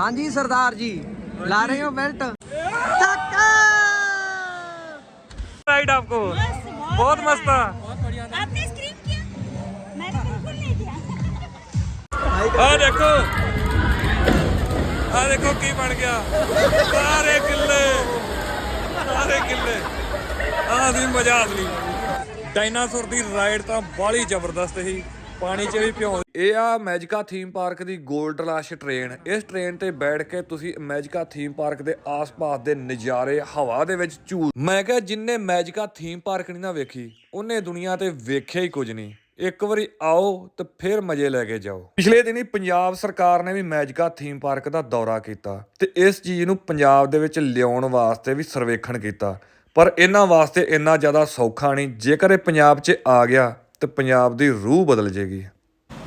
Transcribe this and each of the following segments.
ਹਾਂਜੀ ਸਰਦਾਰ ਜੀ ਲਾ ਰਹੇ ਹੋ बेल्ट तक राइड आपको बस, बहुत मस्त था आपने स्क्रीन किया मैंने बिल्कुल नहीं किया ਆ ਦੇਖੋ ਆ ਦੇਖੋ ਕੀ ਬਣ ਗਿਆ ਸਾਰੇ ਕਿੱਲੇ ਸਾਰੇ ਕਿੱਲੇ ਆ ਦੀ ਮਜ਼ਾ ਅਸਲੀ ਡਾਇਨਾਸੌਰ ਦੀ ਰਾਈਡ ਤਾਂ ਬਾਲੀ ਜ਼ਬਰਦਸਤ ਸੀ ਪਾਣੀ 'ਚ ਵੀ ਭਿਉਂ। ਇਹ ਆ ਮੈਜਿਕਾ ਥੀਮ ਪਾਰਕ ਦੀ 골ਡ ਰਸ਼ ਟ੍ਰੇਨ। ਇਸ ਟ੍ਰੇਨ ਤੇ ਬੈਠ ਕੇ ਤੁਸੀਂ ਮੈਜਿਕਾ ਥੀਮ ਪਾਰਕ ਦੇ ਆਸ-ਪਾਸ ਦੇ ਨਜ਼ਾਰੇ, ਹਵਾ ਦੇ ਵਿੱਚ ਝੂਲ। ਮੈਂ ਕਿਹਾ, ਜਿੰਨੇ ਮੈਜਿਕਾ ਥੀਮ ਪਾਰਕ ਨਹੀਂ ਨਾ ਵੇਖੀ, ਉਹਨੇ ਦੁਨੀਆ ਤੇ ਵੇਖਿਆ ਹੀ ਕੁਝ ਨਹੀਂ। ਇੱਕ ਵਾਰੀ ਆਓ ਤੇ ਫਿਰ ਮਜ਼ੇ ਲੈ ਕੇ ਜਾਓ। ਪਿਛਲੇ ਦਿਨੀ ਪੰਜਾਬ ਸਰਕਾਰ ਨੇ ਵੀ ਮੈਜਿਕਾ ਥੀਮ ਪਾਰਕ ਦਾ ਦੌਰਾ ਕੀਤਾ ਤੇ ਇਸ ਚੀਜ਼ ਨੂੰ ਪੰਜਾਬ ਦੇ ਵਿੱਚ ਲਿਆਉਣ ਵਾਸਤੇ ਵੀ ਸਰਵੇਖਣ ਕੀਤਾ। ਪਰ ਇਹਨਾਂ ਵਾਸਤੇ ਇੰਨਾ ਜ਼ਿਆਦਾ ਸੌਖਾ ਨਹੀਂ। ਜੇਕਰ ਇਹ ਪੰਜਾਬ 'ਚ ਆ ਗਿਆ ਤੇ ਪੰਜਾਬ ਦੀ ਰੂਹ ਬਦਲ ਜੇਗੀ।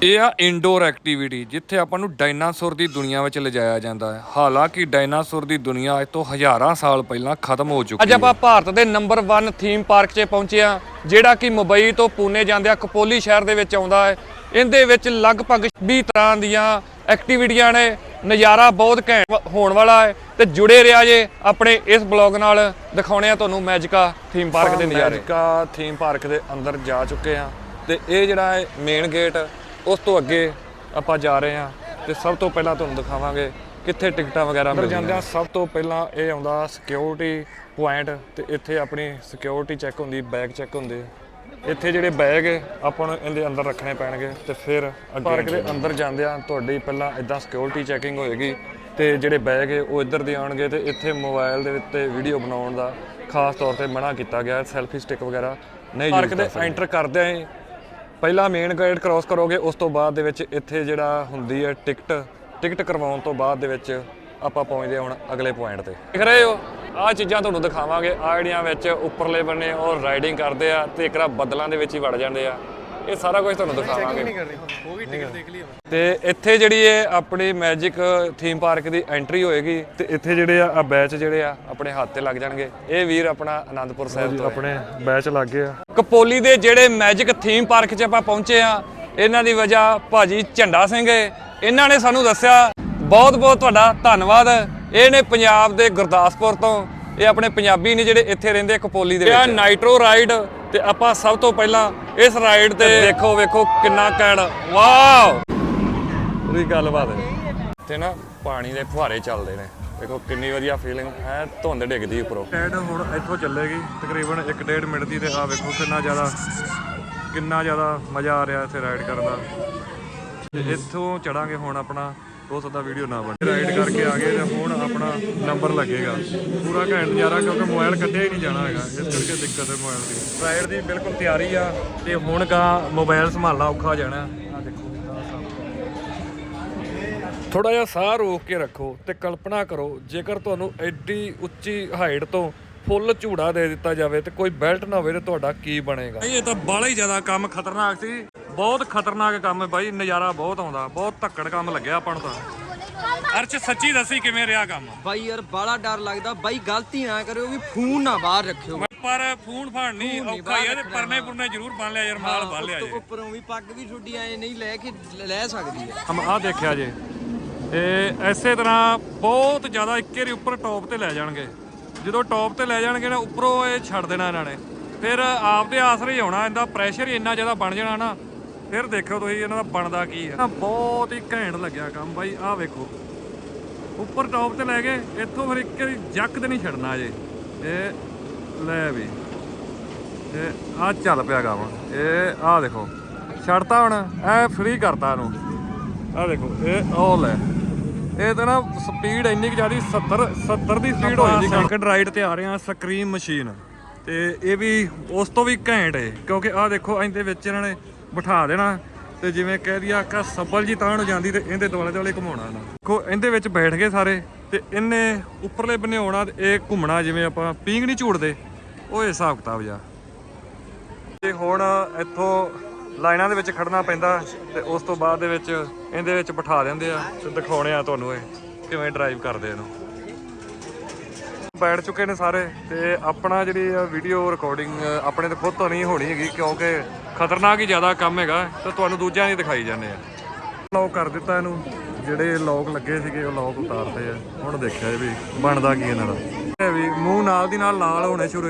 ਇਹ ਆ ਇਨਡੋਰ ਐਕਟੀਵਿਟੀ ਜਿੱਥੇ ਆਪਾਂ ਨੂੰ ਡਾਇਨਾਸੌਰ ਦੀ ਦੁਨੀਆ ਵਿੱਚ ਲਿਜਾਇਆ ਜਾਂਦਾ ਹੈ। ਹਾਲਾਂਕਿ ਡਾਇਨਾਸੌਰ ਦੀ ਦੁਨੀਆ ਅੱਜ ਤੋਂ ਹਜ਼ਾਰਾਂ ਸਾਲ ਪਹਿਲਾਂ ਖਤਮ ਹੋ ਚੁੱਕੀ ਹੈ ਅੱਜ ਆਪਾਂ ਭਾਰਤ ਦੇ ਨੰਬਰ 1 ਥੀਮ ਪਾਰਕ 'ਚ ਪਹੁੰਚੇ ਆ ਜਿਹੜਾ ਕਿ ਮੁੰਬਈ ਤੋਂ ਪੂਨੇ ਜਾਂਦਿਆਂ ਕਪੋਲੀ ਸ਼ਹਿਰ ਦੇ ਵਿੱਚ ਆਉਂਦਾ ਹੈ। ਇਹਦੇ ਵਿੱਚ ਲਗਭਗ 20 ਤਰ੍ਹਾਂ ਦੀਆਂ ਐਕਟੀਵਿਟੀਆਂ ਨੇ ਨਜ਼ਾਰਾ ਬਹੁਤ ਘੈਂਟ ਹੋਣ ਵਾਲਾ ਹੈ ਤੇ ਜੁੜੇ ਰਿਹਾ ਜੇ ਆਪਣੇ ਇਸ ਬਲੌਗ ਨਾਲ ਦਿਖਾਉਣੇ ਆ ਤੁਹਾਨੂੰ ਮੈਜਿਕਾ ਥੀਮ ਪਾਰਕ ਦੇ ਨਜ਼ਾਰੇ। ਮੈਜਿਕਾ ਥੀਮ ਪਾਰਕ ਦੇ ਅੰਦਰ ਜਾ ਚੁੱਕੇ ਆ ਤੇ ਇਹ ਜਿਹੜਾ ਹੈ ਮੇਨ ਗੇਟ ਉਸ ਤੋਂ ਅੱਗੇ ਆਪਾਂ ਜਾ ਰਹੇ ਆ ਤੇ ਸਭ ਤੋਂ ਪਹਿਲਾਂ ਤੁਹਾਨੂੰ ਦਿਖਾਵਾਂਗੇ ਕਿੱਥੇ ਟਿਕਟਾਂ ਵਗੈਰਾ ਮਿਲਦੀਆਂ ਜਾਂਦਿਆਂ ਸਭ ਤੋਂ ਪਹਿਲਾਂ ਇਹ ਆਉਂਦਾ ਸਿਕਿਉਰਿਟੀ ਪੁਆਇੰਟ ਤੇ ਇੱਥੇ ਆਪਣੀ ਸਿਕਿਉਰਿਟੀ ਚੈੱਕ ਹੁੰਦੀ ਬੈਗ ਚੈੱਕ ਹੁੰਦੇ। ਇੱਥੇ ਜਿਹੜੇ ਬੈਗ ਆਪਾਂ ਨੂੰ ਇਹਦੇ ਅੰਦਰ ਰੱਖਣੇ ਪੈਣਗੇ ਤੇ ਫਿਰ ਪਾਰਕ ਦੇ ਅੰਦਰ ਜਾਂਦਿਆਂ ਤੁਹਾਡੀ ਪਹਿਲਾਂ ਇਦਾਂ ਸਿਕਿਉਰਿਟੀ ਚੈਕਿੰਗ ਹੋਏਗੀ ਤੇ ਜਿਹੜੇ ਬੈਗ ਹੈ ਉਹ ਇੱਧਰ ਦੇ ਆਉਣਗੇ ਤੇ ਇੱਥੇ ਮੋਬਾਈਲ ਦੇ ਉੱਤੇ ਵੀਡੀਓ ਬਣਾਉਣ ਦਾ ਖਾਸ ਤੌਰ ਤੇ ਮਨਾ ਕੀਤਾ ਗਿਆ ਹੈ ਸੈਲਫੀ ਸਟਿਕ ਵਗੈਰਾ ਨਹੀਂ ਪਾਰਕ ਦੇ ਐਂਟਰ ਕਰਦਿਆਂ ਹੀ ਪਹਿਲਾਂ ਮੇਨ ਗੇਟ ਕ੍ਰਾਸ ਕਰੋਗੇ, ਉਸ ਤੋਂ ਬਾਅਦ ਦੇ ਵਿੱਚ ਇੱਥੇ ਜਿਹੜਾ ਹੁੰਦੀ ਹੈ ਟਿਕਟ ਟਿਕਟ ਕਰਵਾਉਣ ਤੋਂ ਬਾਅਦ ਦੇ ਵਿੱਚ ਆਪਾਂ ਪਹੁੰਚਦੇ ਹਾਂ ਹੁਣ ਅਗਲੇ ਪੁਆਇੰਟ ਤੇ। ਦੇਖ ਰਹੇ ਹੋ? ਆਹ ਚੀਜ਼ਾਂ ਤੁਹਾਨੂੰ ਦਿਖਾਵਾਂਗੇ, ਆਹ ਜਿਹੜੀਆਂ ਵਿੱਚ ਉੱਪਰਲੇ ਬੰਨੇ ਉਹ ਰਾਈਡਿੰਗ ਕਰਦੇ ਆ ਤੇ ਇੱਕਰਾ ਬੱਦਲਾਂ ਦੇ ਵਿੱਚ ਹੀ ਵੜ ਜਾਂਦੇ ਆ। ਇਹ ਸਾਰਾ ਕੁਝ ਤੁਹਾਨੂੰ ਦਿਖਾਵਾਂਗੇ। ਤੇ ਇੱਥੇ ਜਿਹੜੀ ਇਹ ਆਪਣੀ ਮੈਜਿਕ ਥੀਮ ਪਾਰਕ ਦੀ ਐਂਟਰੀ ਹੋਏਗੀ ਤੇ ਇੱਥੇ ਜਿਹੜੇ ਆ ਬੈਚ ਜਿਹੜੇ ਆ ਆਪਣੇ ਹੱਥ ਤੇ ਲੱਗ ਜਾਣਗੇ। ਇਹ ਵੀਰ ਆਪਣਾ ਆਨੰਦਪੁਰ ਸਾਹਿਬ ਤੋਂ ਆਪਣੇ ਬੈਚ ਲੱਗ ਗਏ ਆ। ਕਪੋਲੀ ਦੇ ਜਿਹੜੇ ਮੈਜਿਕ ਥੀਮ ਪਾਰਕ 'ਚ ਆਪਾਂ ਪਹੁੰਚੇ ਆ ਇਹਨਾਂ ਦੀ ਵਜ੍ਹਾ ਭਾਜੀ ਝੰਡਾ ਸਿੰਘ ਹੈ। ਇਹਨਾਂ ਨੇ ਸਾਨੂੰ ਦੱਸਿਆ ਬਹੁਤ ਬਹੁਤ ਤੁਹਾਡਾ ਧੰਨਵਾਦ। ਇਹ ਨੇ ਪੰਜਾਬ ਦੇ ਗੁਰਦਾਸਪੁਰ ਤੋਂ ਇਹ ਆਪਣੇ ਪੰਜਾਬੀ ਨੇ ਜਿਹੜੇ ਇੱਥੇ ਰਹਿੰਦੇ ਕਪੋਲੀ ਦੇ ਵਿੱਚ। ਇਹ ਨਾਈਟਰੋ ਰਾਈਡ ਤੇ ਆਪਾਂ ਸਭ ਤੋਂ ਪਹਿਲਾਂ ਇਸ ਰਾਈਡ ਤੇ ਦੇਖੋ, ਵੇਖੋ ਕਿੰਨਾ ਕੈਂਡ ਵਾਓ! ਪੂਰੀ ਗੱਲਬਾਤ ਹੈ। ਤੇ ਨਾ ਪਾਣੀ ਦੇ ਫੁਹਾਰੇ ਚੱਲਦੇ ਨੇ। ਦੇਖੋ ਕਿੰਨੀ ਵਧੀਆ ਫੀਲਿੰਗ ਹੈ ਧੁੰਦ ਡਿੱਗਦੀ ਉੱਪਰੋਂ। ਰਾਈਡ ਹੁਣ ਇੱਥੋਂ ਚੱਲੇਗੀ। ਤਕਰੀਬਨ 1.5 ਮਿੰਟ ਦੀ ਤੇ ਆ ਵੇਖੋ ਕਿੰਨਾ ਜ਼ਿਆਦਾ ਕਿੰਨਾ ਜ਼ਿਆਦਾ ਮਜ਼ਾ ਆ ਰਿਹਾ ਇੱਥੇ ਰਾਈਡ ਕਰਨ ਦਾ। ਇੱਥੋਂ ਚੜਾਂਗੇ ਹੁਣ ਆਪਣਾ ਹੋ ਸਕਦਾ ਵੀਡੀਓ ਨਾ ਬਣੇ। ਰਾਈਡ ਕਰਕੇ ਆ ਗਏ ਤੇ ਹੁਣ ਆਪਣਾ ਨੰਬਰ ਲੱਗੇਗਾ। ਪੂਰਾ ਘੈਂਟ ਨਜ਼ਾਰਾ ਕਿਉਂਕਿ ਮੋਬਾਈਲ ਕੱਢਿਆ ਹੀ ਨਹੀਂ ਜਾਣਾ ਹੈਗਾ। ਇਸ ਕਰਕੇ ਦਿੱਕਤ ਹੈ ਮੋਬਾਈਲ ਦੀ। ਰਾਈਡ ਦੀ ਬਿਲਕੁਲ ਤਿਆਰੀ ਆ ਤੇ ਹੁਣ ਗਾ ਮੋਬਾਈਲ ਸੰਭਾਲਣਾ ਔਖਾ ਹੋ ਜਾਣਾ। ਆ ਦੇਖੋ ਥੋੜਾ ਜਿਹਾ ਸਾਹ ਰੋਕ ਕੇ ਰੱਖੋ ਤੇ ਕਲਪਨਾ ਕਰੋ, ਜੇਕਰ ਤੁਹਾਨੂੰ ਐਡੀ ਉੱਚੀ ਹਾਈਟ ਤੋਂ ਫੁੱਲ ਝੂੜਾ ਦੇ ਦਿੱਤਾ ਜਾਵੇ ਤੇ ਕੋਈ ਬੈਲਟ ਨਾ ਹੋਵੇ ਤੇ ਤੁਹਾਡਾ ਕੀ ਬਣੇਗਾ। ਇਹ ਤਾਂ ਬਾਲਾ ਹੀ ਜ਼ਿਆਦਾ ਕੰਮ ਖਤਰਨਾਕ ਸੀ। ਬਹੁਤ ਖਤਰਨਾਕ ਕੰਮ ਹੈ ਬਾਈ ਨਜ਼ਾਰਾ ਬਹੁਤ ਆਉਂਦਾ ਬਹੁਤ ਧੱਕੜ ਕੰਮ ਲੱਗਿਆ ਆਪਾਂ ਨੂੰ ਤਾਂ। ਅਰਚ ਸੱਚੀ ਦੱਸੀ ਕਿਵੇਂ ਰਿਹਾ ਕੰਮ? ਬਾਈ ਯਾਰ ਬਾਲਾ ਡਰ ਲੱਗਦਾ। ਬਾਈ ਗਲਤੀ ਨਾ ਕਰਿਓ ਵੀ ਫੋਨ ਨਾ ਬਾਹਰ ਰੱਖਿਓ। ਪਰ ਫੋਨ ਫਾਣ ਨਹੀਂ ਔਖਾ ਬਾਹਰ ਪਰਨੇ ਪੁਰਨੇ ਜ਼ਰੂਰ ਬੰਨ ਲਿਆ ਯਾਰ ਮਾਲ ਬੰਨ ਲਿਆ ਜੇ। ਉੱਪਰੋਂ ਵੀ ਪੱਗ ਵੀ ਛੁੱਡੀ ਐ ਨਹੀਂ ਲੈ ਕੇ ਲੈ ਸਕਦੀ ਹੈ। ਹਮ ਆ ਦੇਖਿਆ ਜੇ। ਤੇ ਐਸੇ ਤਰ੍ਹਾਂ ਬਹੁਤ ਜ਼ਿਆਦਾ ਇੱਕੇ ਰੀ ਉੱਪਰ ਟੌਪ ਤੇ ਲੈ ਜਾਣਗੇ। ਜਦੋਂ ਟੌਪ ਤੇ ਲੈ ਜਾਣਗੇ ਨਾ ਉੱਪਰੋਂ ਇਹ ਛੱਡ ਦੇਣਾ ਇਹਨਾਂ ਨੇ। ਫਿਰ ਆਪਦੇ ਆਸਰੇ ਹੀ ਆਉਣਾ ਇਹਦਾ ਪ੍ਰੈਸ਼ਰ ਹੀ ਇੰਨਾ ਜ਼ਿਆਦਾ ਬਣ ਜਾਣਾ ਨਾ। ਫਿਰ ਦੇਖੋ ਤੁਸੀਂ ਇਹਨਾਂ ਦਾ ਬਣਦਾ ਕੀ ਹੈ ਬਹੁਤ ਹੀ ਘੈਂਟ ਲੱਗਿਆ ਕੰਮ ਬਾਈ ਆਹ ਵੇਖੋ। ਉੱਪਰ ਟੌਪ ਤੇ ਲੈ ਗਏ ਇੱਥੋਂ ਫਿਰ ਇੱਕ ਜੱਕ ਤੇ ਨਹੀਂ ਛੱਡਣਾ ਜੇ ਇਹ ਲੈ ਵੀ। ਇਹ ਆ ਚੱਲ ਪਿਆ ਕੰਮ। ਇਹ ਆਹ ਦੇਖੋ ਛੱਡਤਾ ਹੁਣ ਐ ਫ੍ਰੀ ਕਰਤਾ ਇਹਨੂੰ। ਆਹ ਦੇਖੋ ਇਹ ਉਹ ਲੈ। ਇਹ ਤਾਂ ਨਾ ਸਪੀਡ ਇੰਨੀ ਕਿ ਜ਼ਿਆਦੀ 70 70 ਦੀ ਸਪੀਡ ਹੋ ਜਾਂਦੀ ਸੈਕੰਡ ਰਾਈਡ ਤੇ ਆ ਰਹੇ ਆ ਸਕਰੀਮ ਮਸ਼ੀਨ ਤੇ ਇਹ ਵੀ ਉਸ ਤੋਂ ਵੀ ਘੈਂਟ ਹੈ ਕਿਉਂਕਿ ਆਹ ਦੇਖੋ ਇਹਦੇ ਵਿੱਚ ਇਹਨਾਂ ਨੇ ਬਿਠਾ ਦੇਣਾ ਤੇ ਜਿਵੇਂ ਕਹਿ ਦਿਆ ਕਿ ਸੱਬਲ ਜੀ ਤਾਂ ਨੂੰ ਜਾਂਦੀ ਤੇ ਇਹਦੇ ਦੁਆਲੇ ਦੁਆਲੇ ਘੁਮਾਉਣਾ ਨਾ। ਦੇਖੋ, ਇਹਦੇ ਵਿੱਚ ਬੈਠ ਗਏ ਸਾਰੇ ਤੇ ਇਹਨੇ ਉੱਪਰਲੇ ਬੰਨੇ ਆਉਣਾ ਤੇ ਇਹ ਘੁੰਮਣਾ ਜਿਵੇਂ ਆਪਾਂ ਪੀਂਗ ਨਹੀਂ ਝੂੜਦੇ ਉਹ ਹਿਸਾਬ ਕਿਤਾਬ ਜਾ ਤੇ ਹੁਣ ਇੱਥੋਂ ਲਾਈਨਾਂ ਦੇ ਵਿੱਚ ਖੜਨਾ ਪੈਂਦਾ ਤੇ ਉਸ ਤੋਂ ਬਾਅਦ ਦੇ ਵਿੱਚ ਇਹਦੇ ਵਿੱਚ ਬਿਠਾ ਦਿੰਦੇ ਆ ਤੇ ਦਿਖਾਉਣੇ ਆ ਤੁਹਾਨੂੰ ਇਹ ਕਿਵੇਂ ਡਰਾਈਵ ਕਰਦੇ ਇਹਨੂੰ। ਬੈਠ ਚੁੱਕੇ ਨੇ ਸਾਰੇ ਤੇ ਆਪਣਾ ਜਿਹੜੀ ਵੀਡੀਓ ਰਿਕਾਰਡਿੰਗ ਆਪਣੇ ਤੇ ਖੁਦ ਤੋਂ ਨਹੀਂ ਹੋਣੀ ਹੈਗੀ ਕਿਉਂਕਿ ਖਤਰਨਾਕ ਹੀ ਜ਼ਿਆਦਾ ਕੰਮ ਹੈਗਾ, ਤੇ ਤੁਹਾਨੂੰ ਦੂਜਿਆਂ ਦੀ ਦਿਖਾਈ ਜਾਂਦੇ ਆ। ਲੋ ਕਰ ਦਿੱਤਾ ਇਹਨੂੰ। ਜਿਹੜੇ ਲੋਕ ਲੱਗੇ ਸੀਗੇ, ਉਹ ਲੋਕ ਉਤਾਰਦੇ ਆ। ਹੁਣ ਦੇਖਿਆ ਵੀ ਬਣਦਾ ਕੀ ਇਹਨਾਂ ਦਾ। ਇਹ ਵੀ ਮੂੰਹ ਨਾਲ ਦੀ ਨਾਲ ਲਾਲ ਹੋਣੇ ਸ਼ੁਰੂ।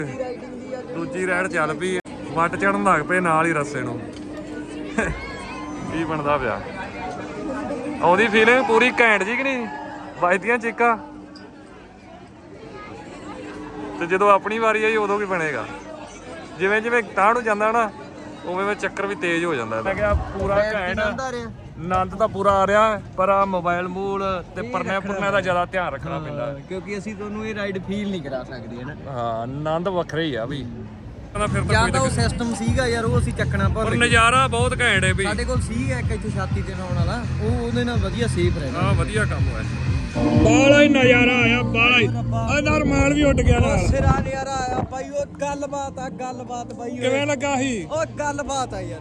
ਦੂਜੀ ਰਾਈਡ ਚੱਲ ਪਈ ਵੱਟ ਚੜਨ ਲੱਗ ਪਏ ਨਾਲ ਹੀ ਰਸਤੇ ਨੂੰ। ਕੀ ਬਣਦਾ ਪਿਆ? ਆਉਂਦੀ ਫੀਲਿੰਗ ਪੂਰੀ ਘੈਂਟ ਜੀ ਕਿ ਨਹੀਂ? ਵਜਦੀਆਂ ਚੀਕਾਂ। ਤੇ ਜਦੋਂ ਆਪਣੀ ਵਾਰੀ ਆਈ, ਉਦੋਂ ਕੀ ਬਣੇਗਾ। ਜਿਵੇਂ ਜਿਵੇਂ ਤਾਂ ਨੂੰ ਜਾਂਦਾ ਨਾ ਉਵੇਂ ਉਵੇਂ ਚੱਕਰ ਵੀ ਤੇਜ਼ ਹੋ ਜਾਂਦਾ ਮੈਂ ਕਿਹਾ ਪੂਰਾ ਘੈਂਟ। ਆਨੰਦ ਤਾਂ ਪੂਰਾ ਆ ਰਿਹਾ ਪਰ ਆ ਮੋਬਾਈਲ ਮੂਲ ਤੇ ਪਰਨੇ ਪੁਰਨੇ ਦਾ ਜ਼ਿਆਦਾ ਧਿਆਨ ਰੱਖਣਾ ਪੈਂਦਾ। ਕਿਉਂਕਿ ਅਸੀਂ ਤੁਹਾਨੂੰ ਇਹ ਰਾਈਡ ਫੀਲ ਨਹੀਂ ਕਰਾ ਸਕਦੇ ਹੈ ਨਾ? ਹਾਂ ਆਨੰਦ ਵੱਖਰਾ ਹੀ ਆ ਵੀ। ਕਹਿੰਦਾ ਫਿਰ ਤਾਂ ਜਾਂ ਕੋਈ ਤਾਂ ਉਹ ਸਿਸਟਮ ਸੀਗਾ ਯਾਰ ਉਹ ਅਸੀਂ ਚੱਕਣਾ ਪਰ ਗਏ। ਨਜ਼ਾਰਾ ਬਹੁਤ ਘੈਂਟ ਹੈ ਵੀ। ਸਾਡੇ ਕੋਲ ਸੀਗਾ ਇੱਕ ਇੱਥੇ ਛਾਤੀ ਤੇ ਲਾਉਣ ਵਾਲਾ ਉਹ ਉਹਦੇ ਨਾਲ ਵਧੀਆ ਸੇਫ ਰਹਿਣਾ ਆ ਵਧੀਆ ਕੰਮ ਹੋਇਆ। ਬਾਲਾ ਹੀ ਨਜ਼ਾਰਾ ਆਇਆ ਬਾਲਾ ਹੀ ਆ ਨਰਮਾਲ ਵੀ ਉੱਡ ਗਿਆ ਨਾਲ ਸਿਰਾ ਨਿਆਰਾ ਆਇਆ ਬਾਈ ਉਹ ਗੱਲਬਾਤ ਆ ਗੱਲਬਾਤ ਬਾਈ ਓਏ। ਕਿਵੇਂ ਲੱਗਾ ਸੀ ਉਹ ਗੱਲਬਾਤ ਆ ਯਾਰ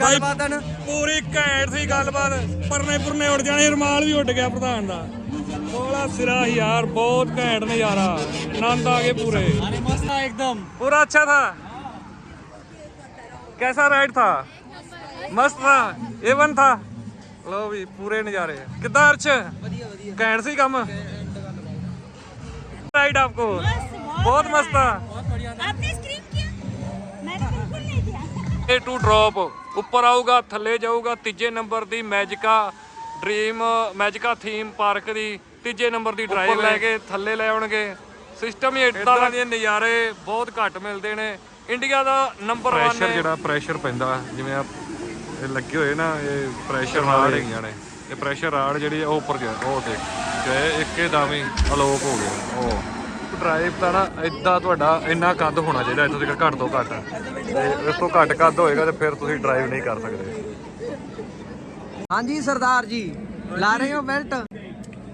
ਗੱਲਬਾਤ ਆ ਨਾ ਪੂਰੀ ਘੈਂਟ ਸੀ ਗੱਲਬਾਤ ਪਰਨੇ ਪੁਰਨੇ ਉੱਡ ਜਾਣੇ ਰਮਾਲ ਵੀ ਉੱਡ ਗਿਆ ਪ੍ਰਧਾਨ ਦਾ ਬੋਲਾ ਸਿਰਾ ਸੀ ਯਾਰ ਬਹੁਤ ਘੈਂਟ ਨਜ਼ਾਰਾ ਆਨੰਦ ਆ ਗਏ ਪੂਰੇ ਮਸਤ ਆ ਇੱਕਦਮ पूरा अच्छा था कैसा राइड था मस्त था एवन था लो भी पूरे नज़ारे कितना अर्च ਵਧੀਆ ਵਧੀਆ कैंट सी कम राइड आपको बहुत मस्त था आपने स्क्रीन किया मैंने बिल्कुल नहीं किया ਏ ਟੂ ਡ੍ਰੌਪ ਉੱਪਰ ਆਊਗਾ ਥੱਲੇ ਜਾਊਗਾ ਤੀਜੇ ਨੰਬਰ ਦੀ Imagica dream Imagica theme park ਦੀ ਤੀਜੇ ਨੰਬਰ ਦੀ ਡਰਾਈਵ ਲੈ ਕੇ ਥੱਲੇ ਲੈ ਆਉਣਗੇ ਸਿਸਟਮ ਹੀ ਇਦਾਂ ਦੇ ਨਜ਼ਾਰੇ ਬਹੁਤ ਘੱਟ ਮਿਲਦੇ ਨੇ ਇੰਡੀਆ ਦਾ ਨੰਬਰ 1 ਪ੍ਰੈਸ਼ਰ ਜਿਹੜਾ ਪ੍ਰੈਸ਼ਰ ਪੈਂਦਾ ਜਿਵੇਂ ਆ ਇਹ ਲੱਗੇ ਹੋਏ ਨਾ ਇਹ ਪ੍ਰੈਸ਼ਰ ਰਾੜ ਹੈਗੀਆਂ ਨੇ। ਇਹ ਪ੍ਰੈਸ਼ਰ ਰਾੜ ਜਿਹੜੀ ਆ ਉਹ ਉੱਪਰ ਗਿਆ। ਉਹ ਦੇਖ ਗਏ ਇੱਕੇ ਦਮ ਹੀ ਅਲੋਪ ਹੋ ਗਿਆ। ਉਹ ਡਰਾਈਵ ਤਾਂ ਨਾ ਇਦਾਂ ਤੁਹਾਡਾ ਇੰਨਾ ਕੱਦ ਹੋਣਾ ਚਾਹੀਦਾ ਇੱਥੋਂ ਤੱਕ ਘੱਟ ਤੋਂ ਘੱਟ। ਤੇ ਇਸ ਤੋਂ ਘੱਟ ਕੱਦ ਹੋਏਗਾ ਤੇ ਫਿਰ ਤੁਸੀਂ ਡਰਾਈਵ ਨਹੀਂ ਕਰ ਸਕਦੇ। ਹਾਂਜੀ ਸਰਦਾਰ ਜੀ। ਲਾ ਰਹੇ ਹੋ ਬੈਲਟ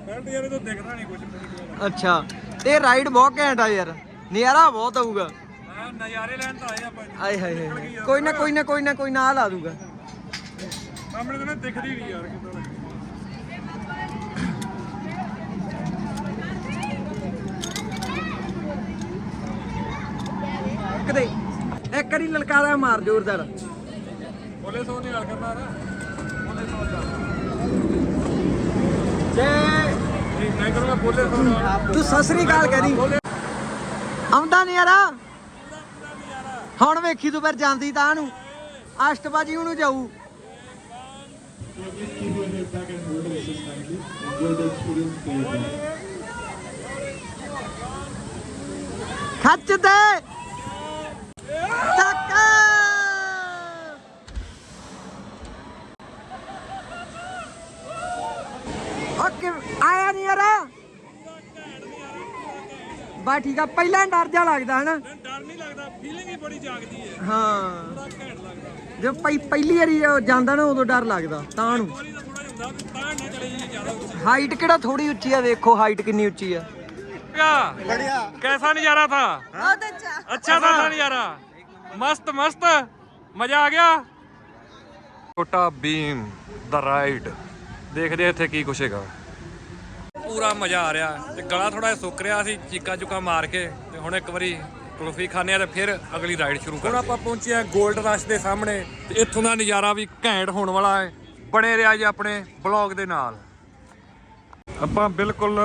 ਬੈਲਟ ਯਾਰ ਇਹ ਤੋਂ ਦਿਖਦਾ ਨਹੀਂ ਕੁਝ ਅੱਛਾ। ਤੇ ਰਾਈਡ ਬਹੁਤ ਘੈਂਟ ਆ ਯਾਰ। ਨਜ਼ਾਰਾ ਬਹੁਤ ਆਊਗਾ। ਨਜ਼ਾਰੇ ਲੈਣ ਤਾਂ ਆਏ ਆਪਾਂ ਆਏ ਹਾਏ ਕੋਈ ਨਾ ਕੋਈ ਨਾ ਕੋਈ ਨਾ ਕੋਈ ਨਾ ਲਾ ਦੂਗਾ। ਸਾਹਮਣੇ ਤਾਂ ਦਿਖਦੀ ਨਹੀਂ ਯਾਰ ਕਿੱਦਾਂ ਕਿਤੇ। ਇੱਕ ਵਾਰੀ ਲਲਕਾਰਾ ਮਾਰ ਜ਼ੋਰਦਾਰ। ਬੋਲੇ ਸੋ ਨਹੀਂ ਕਰਨਾ ਨਾ ਬੋਲੇ ਸੋ ਦਾ ਜੇ। ਨਹੀਂ ਮੈਂ ਕਰੂੰਗਾ ਬੋਲੇ ਸੋ ਦਾ ਤੂੰ ਸਸਰੀ ਗੱਲ ਕਰੀ ਆਉਂਦਾ ਨਜ਼ਾਰਾ ਹੁਣ ਵੇਖੀ ਤੂੰ ਫਿਰ ਜਾਂਦੀ ਤਾਂ ਨੂੰ। ਅਸ਼ਟਬਾਜੀ ਉਹਨੂੰ ਜਾਊ। ਖੱਚ ਦੇ ਚੱਕ ਓਕੇ ਆਇਆ ਨਹੀਂ ਯਾਰ। ਬਾ ਠੀਕ ਆ ਪਹਿਲਾਂ ਡਰ ਜਾ ਲੱਗਦਾ ਹਨਾ। ਡਰ ਨਹੀਂ ਲੱਗਦਾ ਫੀਲਿੰਗ ਹੀ ਬੜੀ ਜਾਗਦੀ ਹੈ। ਹਾਂ। ਬੜਾ ਘੈਂਟ ਲੱਗਦਾ। ਜੇ ਪਹਿ- ਪਹਿਲੀ ਵਾਰੀ ਜਾਂਦਾ ਨਾ ਉਦੋਂ ਡਰ ਲੱਗਦਾ ਤਾਂ ਨੂੰ ਕੋਈ ਤਾਂ ਥੋੜਾ ਜਿਹਾ ਹੁੰਦਾ ਵੀ ਤਾਂ ਨਾ ਚਲੇ ਜੀ ਜ਼ਿਆਦਾ ਉੱਚੀ ਹਾਈਟ ਕਿਹੜਾ ਥੋੜੀ ਉੱਚੀ ਆ? ਵੇਖੋ ਹਾਈਟ ਕਿੰਨੀ ਉੱਚੀ ਆ। बढ़िया कैसा नजारा था बहुत अच्छा अच्छा था, था नजारा मस्त मस्त ਮਜ਼ਾ ਆ ਗਿਆ? ਛੋਟਾ ਬੀਮ ਦਾ ਰਾਈਡ ਦੇਖਦੇ ਇੱਥੇ ਕੀ ਕੁਛ ਹੈਗਾ। ਪੂਰਾ ਮਜ਼ਾ ਆ ਰਿਹਾ। ਤੇ ਗਲਾ ਥੋੜਾ ਸੁੱਕ ਰਿਹਾ ਸੀ ਚੀਕਾ ਚੁਕਾ ਮਾਰ ਕੇ। ਤੇ ਹੁਣ ਇੱਕ ਵਾਰੀ ਕੁਲਫੀ ਖਾਣੇ ਆ ਤੇ ਫਿਰ ਅਗਲੀ ਰਾਈਡ ਸ਼ੁਰੂ ਕਰਾਂ ਹੁਣ ਆਪਾਂ ਪਹੁੰਚਿਆ ਗੋਲਡ ਰਸ਼ ਦੇ ਸਾਹਮਣੇ। ਤੇ ਇੱਥੋਂ ਦਾ ਨਜ਼ਾਰਾ ਵੀ ਘੈਂਟ ਹੋਣ ਵਾਲਾ ਹੈ। ਬਣੇ ਰਿਹਾ ਜੀ ਆਪਣੇ ਬਲੌਗ ਦੇ ਨਾਲ। ਆਪਾਂ ਬਿਲਕੁਲ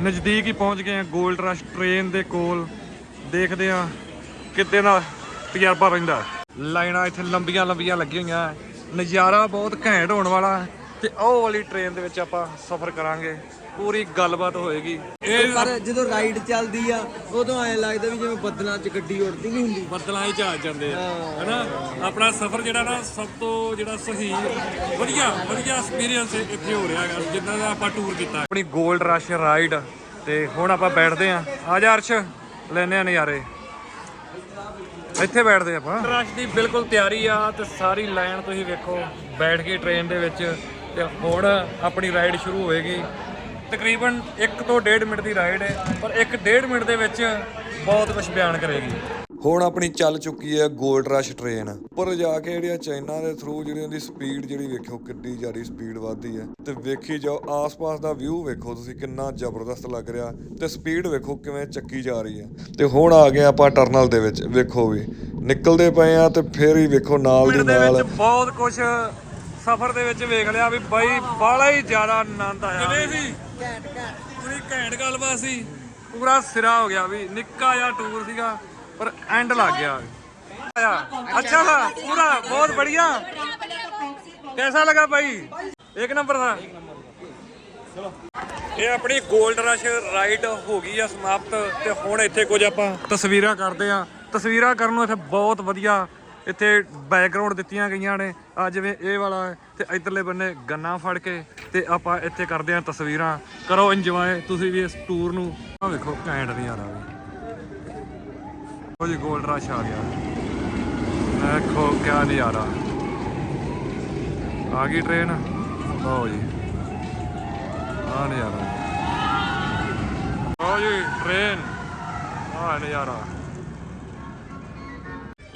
ਨਜ਼ਦੀਕ ਹੀ ਪਹੁੰਚ ਗਏ ਹਾਂ 골ਡ ਰਸ਼ ਟ੍ਰੇਨ ਦੇ ਕੋਲ। ਦੇਖਦੇ ਹਾਂ ਕਿੱਦੇ ਦਾ ਤਜਰਬਾ ਰਹਿੰਦਾ। ਲਾਈਨਾਂ ਇੱਥੇ ਲੰਬੀਆਂ ਲੰਬੀਆਂ ਲੱਗੀਆਂ ਹੋਈਆਂ। ਨਜ਼ਾਰਾ ਬਹੁਤ ਘੈਂਟ ਹੋਣ ਵਾਲਾ ਤੇ ਉਹ ਵਾਲੀ ਟ੍ਰੇਨ ਦੇ ਵਿੱਚ ਆਪਾਂ ਸਫ਼ਰ ਕਰਾਂਗੇ। ਪੂਰੀ ਗੱਲਬਾਤ ਹੋਏਗੀ। ਇਹ ਪਰ ਜਦੋਂ ਰਾਈਡ ਚੱਲਦੀ ਆ ਉਦੋਂ ਐਂ ਲੱਗਦਾ ਵੀ ਜਿਵੇਂ ਬੱਦਲਾਂ 'ਚ ਗੱਡੀ ਉੜਦੀ ਨਹੀਂ ਹੁੰਦੀ। ਬੱਦਲਾਂ ਹੀ ਜਹਾਜ਼ ਜਾਂਦੇ ਆ। ਹੈਨਾ? ਆਪਣਾ ਸਫ਼ਰ ਜਿਹੜਾ ਨਾ ਸਭ ਤੋਂ ਜਿਹੜਾ ਸਹੀ ਵਧੀਆ ਵਧੀਆ ਐਕਸਪੀਰੀਅੰਸ ਇੱਥੇ ਹੋ ਰਿਹਾ ਹੈਗਾ। ਜਿੰਨਾ ਦਾ ਆਪਾਂ ਟੂਰ ਕੀਤਾ। ਆਪਣੀ 골ਡ ਰਸ਼ ਰਾਈਡ ਤੇ ਹੁਣ ਆਪਾਂ ਬੈਠਦੇ ਆ ਆ ਜਾ ਅਰਸ਼ ਲੈਨੇ ਆ ਨਜ਼ਾਰੇ। ਇੱਥੇ ਬੈਠਦੇ ਆਪਾਂ। ਰਸ਼ ਦੀ ਬਿਲਕੁਲ ਤਿਆਰੀ ਆ ਤੇ ਸਾਰੀ ਲਾਈਨ ਤੁਸੀਂ ਵੇਖੋ। ਬੈਠ ਕੇ ਟ੍ਰੇਨ ਦੇ ਵਿੱਚ ਤੇ ਹੁਣ ਆਪਣੀ ਰਾਈਡ ਸ਼ੁਰੂ ਹੋਏਗੀ। ਤਕਰੀਬਨ 1 ਤੋਂ 1.5 ਮਿੰਟ ਦੀ ਰਾਈਡ ਹੈ ਪਰ 1.5 ਮਿੰਟ ਦੇ ਵਿੱਚ ਬਹੁਤ ਕੁਝ ਬਿਆਨ ਕਰੇਗੀ। ਹੁਣ ਆਪਣੀ ਚੱਲ ਚੁੱਕੀ ਹੈ 골ਡ ਰਸ਼ ਟ੍ਰੇਨ ਉੱਪਰ ਜਾ ਕੇ ਜਿਹੜੀਆਂ ਚਾਈਨਾ ਦੇ ਥਰੂ ਜਿਹੜੀ ਉਹਦੀ ਸਪੀਡ ਜਿਹੜੀ ਵੇਖੋ ਕਿੱਡੀ ਜ਼ਿਆਦੀ ਸਪੀਡ ਵੱਧਦੀ ਹੈ। ਤੇ ਵੇਖੀ ਜਾਓ ਆਸ-ਪਾਸ ਦਾ ਵਿਊ ਵੇਖੋ ਤੁਸੀਂ ਕਿੰਨਾ ਜ਼ਬਰਦਸਤ ਲੱਗ ਰਿਹਾ। ਤੇ ਸਪੀਡ ਵੇਖੋ ਕਿਵੇਂ ਚੱਕੀ ਜਾ ਰਹੀ ਹੈ। ਤੇ ਹੁਣ ਆ ਗਏ ਆਪਾਂ ਟਰਨਲ ਦੇ ਵਿੱਚ ਵੇਖੋ ਵੀ। ਨਿਕਲਦੇ ਪਏ ਆ ਤੇ ਫੇਰ ਹੀ ਵੇਖੋ ਨਾਲ ਦੀ ਨਾਲ ਬਹੁਤ ਕੁਝ ਸਫ਼ਰ ਦੇ ਵਿੱਚ ਵੇਖ ਲਿਆ ਵੀ ਬਾਈ ਬਾਲਾ ਹੀ ਜ਼ਿਆਦਾ ਆਨੰਦ ਆਇਆ। ਕਿਵੇਂ ਸੀ? ਪੂਰੀ ਘੈਂਟ ਗੱਲਬਾਤ ਸੀ। ਪੂਰਾ ਸਿਰਾ ਹੋ ਗਿਆ ਵੀ ਨਿੱਕਾ ਜਿਹਾ ਟੂਰ ਸੀਗਾ ਪਰ ਐਂਡ ਲੱਗ ਗਿਆ। ਅੱਛਾ ਦਾ ਪੂਰਾ ਬਹੁਤ ਵਧੀਆ। ਕੈਸਾ ਲਗਾ ਬਾਈ? ਇੱਕ ਨੰਬਰ ਦਾ। ਇਹ ਆਪਣੀ 골ਡ ਰਸ਼ ਰਾਈਡ ਹੋ ਗਈ ਆ ਸਮਾਪਤ ਤੇ ਹੁਣ ਇੱਥੇ ਕੁਝ ਆਪਾਂ ਤਸਵੀਰਾਂ ਕਰਦੇ ਆ। ਤਸਵੀਰਾਂ ਕਰਨ ਨੂੰ ਇੱਥੇ ਬਹੁਤ ਵਧੀਆ ਇੱਥੇ ਬੈਕਗ੍ਰਾਉਂਡ ਦਿੱਤੀਆਂ ਗਈਆਂ ਨੇ। ਆ ਜਿਵੇਂ ਇਹ ਵਾਲਾ ਹੈ ਤੇ ਇਧਰਲੇ ਬੰਨੇ ਗੰਨਾ ਫੜ ਕੇ ਤੇ ਆਪਾਂ ਇੱਥੇ ਕਰਦੇ ਆ ਤਸਵੀਰਾਂ। ਕਰੋ ਇੰਜੋਏ ਤੁਸੀਂ ਵੀ ਇਸ ਟੂਰ ਨੂੰ। ਆ ਵੇਖੋ, ਘੈਂਟ ਨਜ਼ਾਰਾ ਵੀ। ਉਹ ਜੀ 골ਡ ਰਸ਼ ਆ ਗਿਆ। ਦੇਖੋ ਕਿਆ ਨਜ਼ਾਰਾ। ਆ ਗਈ ਟ੍ਰੇਨ ਲਓ ਜੀ। ਆ ਨਜ਼ਾਰਾ। ਲਓ ਜੀ ਟ੍ਰੇਨ ਆ ਨਜ਼ਾਰਾ।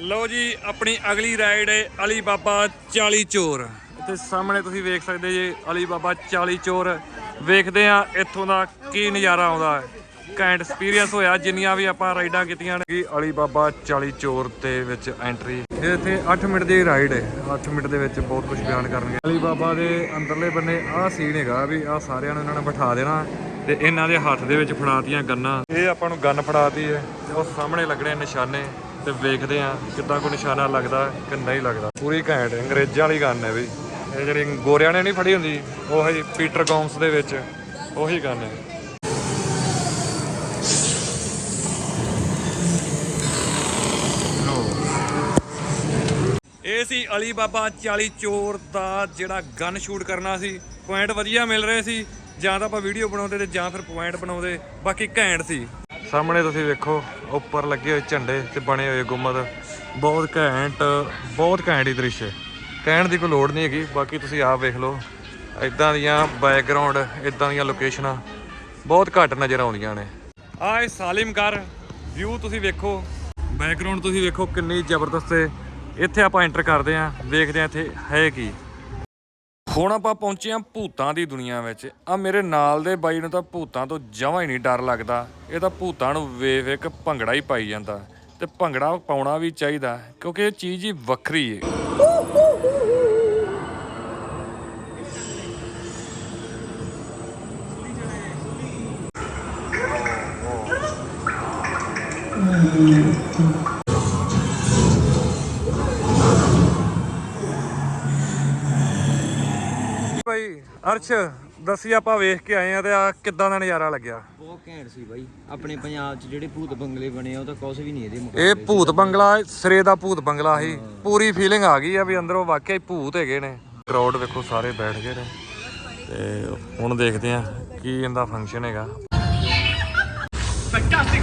ਲਓ ਜੀ, ਆਪਣੀ ਅਗਲੀ ਰਾਈਡ ਹੈ ਅਲੀ ਬਾਬਾ 40 ਚੋਰ ਇੱਥੇ ਸਾਹਮਣੇ ਤੁਸੀਂ ਵੇਖ ਸਕਦੇ ਜੀ ਅਲੀ ਬਾਬਾ 40 ਚੋਰ ਵੇਖਦੇ ਆ ਇੱਥੋਂ ਦਾ ਕੀ ਨਜ਼ਾਰਾ ਆਉਂਦਾ ਹੈ। ਕੈਂਟ ਐਕਸਪੀਰੀਅੰਸ ਹੋਇਆ, ਜਿੰਨੀਆਂ ਵੀ ਆਪਾਂ ਰਾਈਡਾਂ ਕੀਤੀਆਂ ਨੇ। ਕਿ ਅਲੀ ਬਾਬਾ 40 ਚੋਰ ਦੇ ਵਿੱਚ ਐਂਟਰੀ ਇਹ ਇੱਥੇ 8 ਮਿੰਟ ਦੀ ਰਾਈਡ ਹੈ। 8 ਮਿੰਟ ਦੇ ਵਿੱਚ ਬਹੁਤ ਕੁਝ ਬਿਆਨ ਕਰਨਗੇ। ਅਲੀ ਬਾਬਾ ਦੇ ਅੰਦਰਲੇ ਬੰਨੇ ਆਹ ਸੀਨ ਹੈਗਾ ਵੀ ਆਹ ਸਾਰਿਆਂ ਨੂੰ ਇਹਨਾਂ ਨੇ ਬਿਠਾ ਦੇਣਾ ਤੇ ਇਹਨਾਂ ਦੇ ਹੱਥ ਦੇ ਵਿੱਚ ਫੜਾਤੀਆਂ ਗੰਨਾਂ। ਇਹ ਆਪਾਂ ਨੂੰ ਗੰਨ ਫੜਾਤੀ ਹੈ ਤੇ ਉਹ ਸਾਹਮਣੇ ਲੱਗਣੇ ਨਿਸ਼ਾਨੇ। ਤੇ ਵੇਖਦੇ ਆ ਕਿੱਦਾਂ ਕੋਈ ਨਿਸ਼ਾਨਾ ਲੱਗਦਾ ਕਿ ਨਹੀਂ ਲੱਗਦਾ। ਪੂਰੀ ਘੈਂਟ, ਅੰਗਰੇਜ਼ਾਂ ਵਾਲੀ ਗੰਨ ਹੈ ਵੀ ਇਹ ਜਿਹੜੀ ਗੋਰਿਆਂ ਨੇ ਨਹੀਂ ਫੜੀ ਹੁੰਦੀ, ਉਹ ਹੈ ਪੀਟਰ ਗੌਮਸ ਦੇ ਵਿੱਚ। ਉਹੀ ਗੰਨ ਹੈ। ਇਹ ਸੀ ਅਲੀ ਬਾਬਾ 40 ਚੋਰ ਦਾ ਜਿਹੜਾ ਗਨ ਸ਼ੂਟ ਕਰਨਾ ਸੀ। ਪੁਆਇੰਟ ਵਧੀਆ ਮਿਲ ਰਹੇ ਸੀ। ਜਾਂ ਤਾਂ ਆਪਾਂ ਵੀਡੀਓ ਬਣਾਉਂਦੇ ਤੇ ਜਾਂ ਫਿਰ ਪੁਆਇੰਟ ਬਣਾਉਂਦੇ। ਬਾਕੀ ਘੈਂਟ ਸੀ। ਸਾਹਮਣੇ ਤੁਸੀਂ ਵੇਖੋ, ਉੱਪਰ ਲੱਗੇ ਹੋਏ ਝੰਡੇ ਤੇ ਬਣੇ ਹੋਏ ਗੁੰਮਦ। ਬਹੁਤ ਘੈਂਟ ਬਹੁਤ ਘੈਂਟ ਹੀ ਦ੍ਰਿਸ਼ ਹੈ। ਕਹਿਣ ਦੀ ਕੋਈ ਲੋੜ ਨਹੀਂ ਹੈਗੀ, ਬਾਕੀ ਤੁਸੀਂ ਆਪ ਵੇਖ ਲਓ। ਇਦਾਂ ਦੀਆਂ ਬੈਕਗ੍ਰਾਉਂਡ ਇਦਾਂ ਦੀਆਂ ਲੋਕੇਸ਼ਨਾਂ ਬਹੁਤ ਘੱਟ ਨਜ਼ਰ ਆਉਂਦੀਆਂ ਨੇ। ਆਹ ਇਹ ਸਾਲਿਮਗਰ ਵਿਊ ਤੁਸੀਂ ਵੇਖੋ। ਬੈਕਗ੍ਰਾਉਂਡ ਤੁਸੀਂ ਵੇਖੋ ਕਿੰਨੀ ਜ਼ਬਰਦਸਤ ਹੈ। ਇੱਥੇ ਆਪਾਂ ਐਂਟਰ ਕਰਦੇ ਆਂ ਵੇਖਦੇ ਆਂ ਇੱਥੇ ਹੈ ਕੀ। ਹੁਣ ਆਪਾਂ ਪਹੁੰਚੇ ਆਂ ਭੂਤਾਂ ਦੀ ਦੁਨੀਆ ਵਿੱਚ। ਆ ਮੇਰੇ ਨਾਲ ਦੇ ਬਾਈ ਨੂੰ ਤਾਂ ਭੂਤਾਂ ਤੋਂ ਜਮਾਂ ਹੀ ਨਹੀਂ ਡਰ ਲੱਗਦਾ। ਇਹ ਤਾਂ ਭੂਤਾਂ ਨੂੰ ਵੇਖ ਵੇਖ ਭੰਗੜਾ ਹੀ ਪਾਈ ਜਾਂਦਾ। ਤੇ ਭੰਗੜਾ ਪਾਉਣਾ ਵੀ ਚਾਹੀਦਾ, ਕਿਉਂਕਿ ਇਹ ਚੀਜ਼ ਹੀ ਵੱਖਰੀ ਹੈ। ਭਾਈ ਅਰਸ਼ ਦੱਸੀ ਆਪਾਂ ਵੇਖ ਕੇ ਆਏ ਆ ਤੇ ਆ ਕਿੱਦਾਂ ਦਾ ਨਜ਼ਾਰਾ ਲੱਗਿਆ? ਬਹੁਤ ਘੈਂਟ ਸੀ ਬਾਈ। ਆਪਣੇ ਪੰਜਾਬ 'ਚ ਜਿਹੜੇ ਭੂਤ ਬੰਗਲੇ ਬਣੇ ਆ ਉਹ ਤਾਂ ਕੁਝ ਵੀ ਨਹੀਂ ਇਹਦੇ ਇਹ ਮੁਕਾਬਲੇ ਭੂਤ ਬੰਗਲਾ ਸਿਰੇ ਦਾ ਭੂਤ ਬੰਗਲਾ ਸੀ। ਪੂਰੀ ਫੀਲਿੰਗ ਆ ਗਈ ਆ ਵੀ ਅੰਦਰੋਂ ਵਾਕਿਆ ਹੀ ਭੂਤ ਹੈਗੇ ਨੇ। ਕਰਾਊਡ ਵੇਖੋ ਸਾਰੇ ਬੈਠ ਗਏ ਨੇ। ਤੇ ਹੁਣ ਦੇਖਦੇ ਆ ਕੀ ਇਹਦਾ ਫੰਕਸ਼ਨ ਹੈਗਾ। ਈਡੀ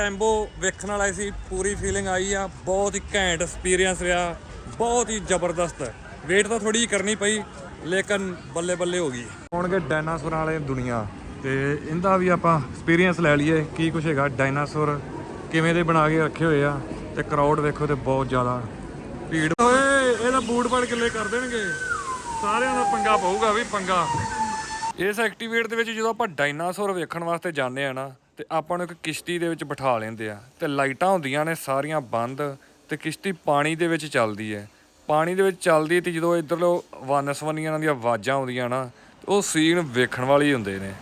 ਮਕੈਂਬੋ ਵੇਖਣ ਵਾਲਾ ਸੀ, ਪੂਰੀ ਫੀਲਿੰਗ ਆਈ ਆ, ਬਹੁਤ ਹੀ ਘੈਂਟ ਐਕਸਪੀਰੀਅੰਸ ਰਿਹਾ, ਬਹੁਤ ਹੀ ਜ਼ਬਰਦਸਤ। ਵੇਟ ਤਾਂ ਥੋੜੀ ਕਰਨੀ ਪਈ, ਲੇਕਿਨ ਬੱਲੇ ਬੱਲੇ ਹੋ ਗਈ। ਹੋਣਗੇ ਡਾਇਨਾਸੌਰਾਂ ਵਾਲੇ ਦੁਨੀਆ, ਤੇ ਇਹਦਾ ਵੀ ਆਪਾਂ ਐਕਸਪੀਰੀਅੰਸ ਲੈ ਲਈਏ, ਕੀ ਕੁਛ ਹੈਗਾ ਡਾਇਨਾਸੌਰ ਕਿਵੇਂ ਦੇ ਬਣਾ ਕੇ ਰੱਖੇ ਹੋਏ ਆ, ਤੇ ਕਰਾਊਡ ਵੇਖੋ ਤੇ ਬਹੁਤ ਜ਼ਿਆਦਾ ਭੀੜ। ਓਏ, ਇਹਦਾ ਬੂਟ ਪੜ ਕਿੱਲੇ ਕਰ ਦੇਣਗੇ। ਸਾਰਿਆਂ ਦਾ ਪੰਗਾ ਪਊਗਾ ਵੀ ਪੰਗਾ। ਇਸ ਐਕਟੀਵੇਟ ਦੇ ਵਿੱਚ ਜਦੋਂ ਆਪਾਂ ਡਾਇਨਾਸੌਰ ਵੇਖਣ ਵਾਸਤੇ ਜਾਂਦੇ ਆ ਨਾ ਤੇ ਆਪਾਂ ਨੂੰ ਇੱਕ ਕਿਸ਼ਤੀ ਦੇ ਵਿੱਚ ਬਿਠਾ ਲੈਂਦੇ ਆ। ਤੇ ਲਾਈਟਾਂ ਹੁੰਦੀਆਂ ਨੇ, ਸਾਰੀਆਂ ਬੰਦ ਤੇ ਕਿਸ਼ਤੀ ਪਾਣੀ ਦੇ ਵਿੱਚ ਚੱਲਦੀ ਹੈ ਪਾਣੀ ਦੇ ਵਿੱਚ ਚੱਲਦੀ ਤੇ ਜਦੋਂ ਇਧਰੋਂ ਵਨਸਵਨੀਆਂ ਦੀਆਂ ਆਵਾਜ਼ਾਂ ਆਉਂਦੀਆਂ ਨਾ ਉਹ ਸੀਨ ਵੇਖਣ ਵਾਲੇ ਹੀ ਹੁੰਦੇ ਨੇ।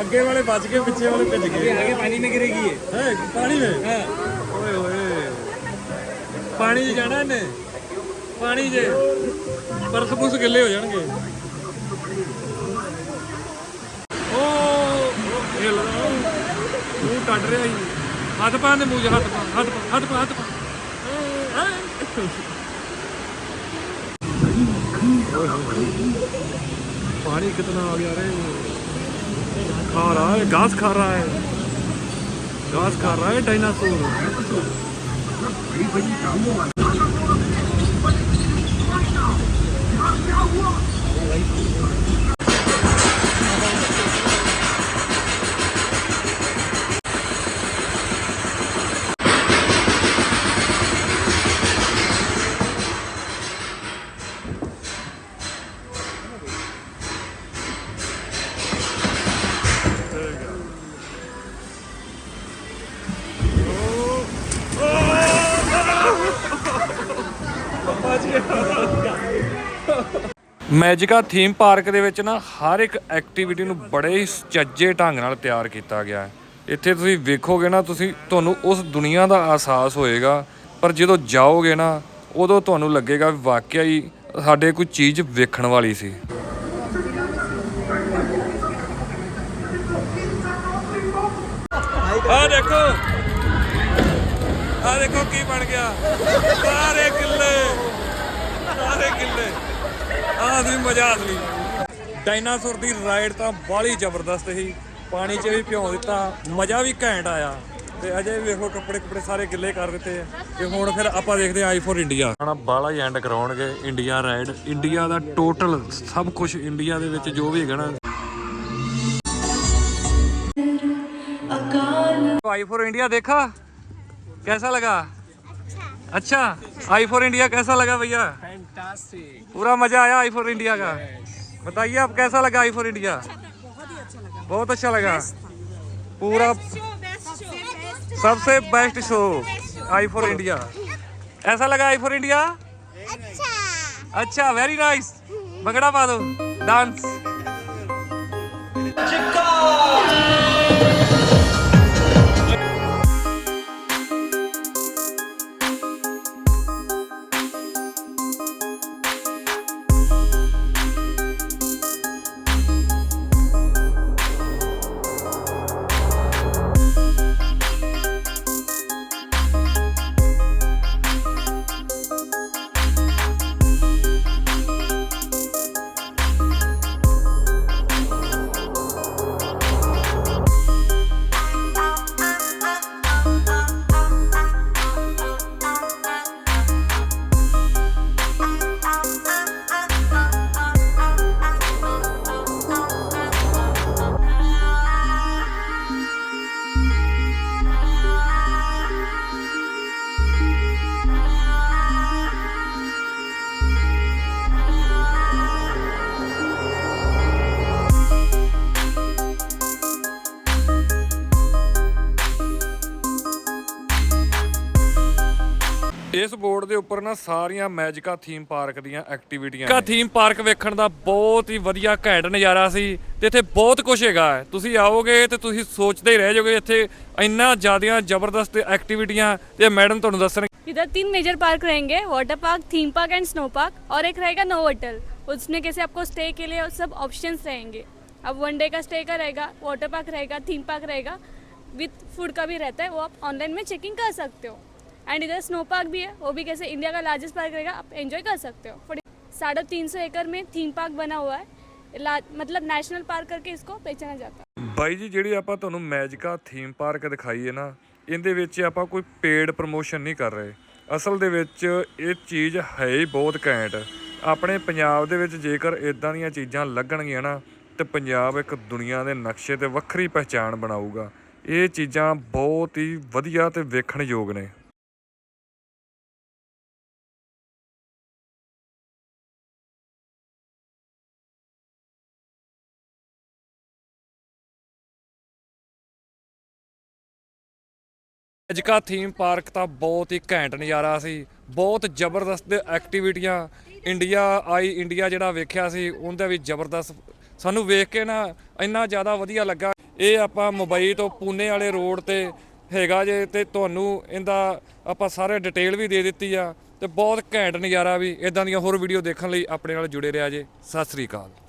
ਅੱਗੇ ਵਾਲੇ ਬਚ ਗਏ ਪਿੱਛੇ ਵਾਲੇ ਭੱਜ ਗਏ आगे पानी में गिरेगी ये ਹੈ ਪਾਣੀ ਵਿੱਚ ਓਏ ਹੋਏ ਪਾਣੀ 'ਚ ਜਾਣਾ ਇਹਨੇ ਪਾਣੀ 'ਚ ਪਰਸ ਪੁਰਸ ਗਿੱਲੇ ਹੋ ਜਾਣਗੇ ਓ ਉਹ ਇਹ ਲਗਾ ਮੂੰਹ ਕੱਢ ਰਿਹਾ ਸੀ ਹੱਥ ਪਾ ਦੇ ਮੂੰਹ 'ਚ ਹੱਥ ਪਾ ਹੱਥ ਪਾ ਹੱਥ ਪਾ ਹੱਥ ਪਾ ਏ, ਏ। ਓਏ ਹੋਏ। पानी कितना आ गया रे खा रहा है घास खा रहा है घास खा रहा है डायनासोर ਮੈਜਿਕਾ ਥੀਮ ਪਾਰਕ ਦੇ ਵਿੱਚ ਨਾ ਹਰ ਇੱਕ ਐਕਟੀਵਿਟੀ ਨੂੰ ਬੜੇ ਹੀ ਸੁਚੱਜੇ ਢੰਗ ਨਾਲ ਤਿਆਰ ਕੀਤਾ ਗਿਆ ਹੈ। ਇੱਥੇ ਤੁਸੀਂ ਵੇਖੋਗੇ ਨਾ, ਤੁਸੀਂ, ਤੁਹਾਨੂੰ ਉਸ ਦੁਨੀਆ ਦਾ ਅਹਿਸਾਸ ਹੋਏਗਾ, ਪਰ ਜਦੋਂ ਜਾਓਗੇ ਨਾ, ਉਦੋਂ ਤੁਹਾਨੂੰ ਲੱਗੇਗਾ ਵੀ ਵਾਕਿਆ ਹੀ ਸਾਡੇ ਕੋਈ ਚੀਜ਼ ਵੇਖਣ ਵਾਲੀ ਸੀ। ਆ ਦੇਖੋ। ਆ ਦੇਖੋ ਕੀ ਬਣ ਗਿਆ। ਸਾਰੇ ਕਿੱਲੇ ਸਾਰੇ ਕਿੱਲੇ ਆਹ ਮਜ਼ਾ ਅਸਲੀ ਡਾਇਨਾਸੌਰ ਦੀ ਰਾਈਡ ਤਾਂ ਬਾਲੀ ਜ਼ਬਰਦਸਤ ਸੀ। ਪਾਣੀ 'ਚ ਵੀ ਭਿਉਂ ਦਿੱਤਾ ਮਜ਼ਾ ਵੀ ਘੈਂਟ ਆਇਆ। ਤੇ ਅਜੇ ਵੇਖੋ ਕੱਪੜੇ ਕੱਪੜੇ ਸਾਰੇ ਗਿੱਲੇ ਕਰ ਦਿੱਤੇ ਆ। ਤੇ ਹੁਣ ਫਿਰ ਆਪਾਂ ਦੇਖਦੇ ਆਈ ਫੋਰ ਇੰਡੀਆ ਹਣਾ ਬਾਲਾ ਐਂਡ ਕਰਾਉਣਗੇ ਇੰਡੀਆ ਰਾਈਡ ਇੰਡੀਆ ਦਾ ਟੋਟਲ ਸਭ ਕੁਝ ਇੰਡੀਆ ਦੇ ਵਿੱਚ ਜੋ ਵੀ ਹੈਗਾ ਨਾ। ਆਈ ਫੋਰ ਇੰਡੀਆ ਦੇਖਾ? ਕਿਹਦਾ ਲਗਾ? अच्छा आई फॉर इंडिया कैसा लगा भैया? पूरा मज़ा आया आई फॉर इंडिया का? बताइए आप कैसा लगा आई फॉर इंडिया? बहुत अच्छा लगा। पूरा सबसे best show I for India. ऐसा लगा आई फॉर इंडिया? अच्छा। अच्छा वेरी नाइस भंगड़ा पा दो। डांस ਇਸ ਬੋਰਡ ਦੇ ਉੱਪਰ ਨਾ ਸਾਰੀਆਂ ਮੈਜਿਕਾ ਥੀਮ ਪਾਰਕ ਦੀਆਂ ਐਕਟੀਵਿਟੀਆਂ ਮੈਜਿਕਾ ਥੀਮ ਪਾਰਕ ਵੇਖਣ ਦਾ ਬਹੁਤ ਹੀ ਵਧੀਆ ਘੈਂਟ ਨਜ਼ਾਰਾ ਸੀ ਤੇ ਇੱਥੇ ਬਹੁਤ ਕੁਝ ਹੈਗਾ ਹੈ। ਤੁਸੀਂ ਆਓਗੇ ਤੇ ਤੁਸੀਂ ਸੋਚਦੇ ਹੀ ਰਹਿ ਜਾਓਗੇ ਇੱਥੇ ਇੰਨਾ ਜ਼ਿਆਦੀਆਂ ਜ਼ਬਰਦਸਤ ਐਕਟੀਵਿਟੀਆਂ ਤੇ ਮੈਡਮ ਤੁਹਾਨੂੰ ਦੱਸਣ इधर तीन मेजर पार्क रहेंगे water park theme park and snow park और एक रहेगा नो होटल उसमें कैसे आपको स्टे के लिए सब ऑप्शंस रहेंगे अब वन डे का स्टे का रहेगा वाटर पार्क रहेगा थीम पार्क रहेगा विथ फूड का भी रहता है वो आप ऑनलाइन में चेकिंग कर सकते हो एंड इधर स्नो पार्क भी है वो भी कैसे इंडिया का लार्जेस्ट पार्क रहेगा आप एंजॉय कर सकते हो साढ़े तीन सौ एकड़ में थीम पार्क बना हुआ है ला- मतलब नेशनल पार्क करके इसको पहचाना जाता है ਬਾਈ ਜੀ ਜਿਹੜੀ ਆਪਾਂ ਤੁਹਾਨੂੰ ਮੈਜਿਕਾ ਥੀਮ ਪਾਰਕ ਦਿਖਾਈ ਹੈ ਨਾ ਇਹਦੇ ਵਿੱਚ ਆਪਾਂ ਕੋਈ ਪੇਡ ਪ੍ਰਮੋਸ਼ਨ ਨਹੀਂ ਕਰ ਰਹੇ ਅਸਲ ਦੇ ਵਿੱਚ ਇਹ ਚੀਜ਼ ਹੈ ਹੀ ਬਹੁਤ ਘੈਂਟ ਆਪਣੇ ਪੰਜਾਬ ਦੇ ਵਿੱਚ ਜੇਕਰ ਇਦਾਂ ਦੀਆਂ ਚੀਜ਼ਾਂ ਲੱਗਣਗੀਆਂ ਨਾ ਤੇ ਪੰਜਾਬ ਇੱਕ ਦੁਨੀਆ ਦੇ ਨਕਸ਼ੇ ਤੇ ਵੱਖਰੀ ਪਹਿਚਾਣ ਬਣਾਊਗਾ ਇਹ ਚੀਜ਼ਾਂ ਬਹੁਤ ਹੀ ਵਧੀਆ ਤੇ ਵੇਖਣ ਯੋਗ ਨੇ ਮੈਜਿਕਾ ਥੀਮ ਪਾਰਕ ਤਾਂ ਬਹੁਤ ਹੀ ਘੈਂਟ ਨਜ਼ਾਰਾ ਸੀ। ਬਹੁਤ ਜ਼ਬਰਦਸਤ ਐਕਟੀਵਿਟੀਆਂ ਇੰਡੀਆ ਆਈ ਇੰਡੀਆ ਜਿਹੜਾ ਵੇਖਿਆ ਸੀ, ਉਹਦਾ ਵੀ ਜ਼ਬਰਦਸਤ। ਸਾਨੂੰ ਵੇਖ ਕੇ ਨਾ ਇੰਨਾ ਜ਼ਿਆਦਾ ਵਧੀਆ ਲੱਗਾ। ਇਹ ਆਪਾਂ ਮੁੰਬਈ ਤੋਂ ਪੂਨੇ ਵਾਲੇ ਰੋਡ ਤੇ ਹੈਗਾ ਜੇ ਤੇ ਤੁਹਾਨੂੰ ਇਹਦਾ ਆਪਾਂ ਸਾਰੇ ਡਿਟੇਲ ਵੀ ਦੇ ਦਿੱਤੀ ਆ। ਤੇ ਬਹੁਤ ਘੈਂਟ ਨਜ਼ਾਰਾ ਵੀ। ਇਦਾਂ ਦੀਆਂ ਹੋਰ ਵੀਡੀਓ ਦੇਖਣ ਲਈ ਆਪਣੇ ਨਾਲ ਜੁੜੇ ਰਿਹਾ ਜੇ। ਸਤਿ ਸ੍ਰੀ ਅਕਾਲ।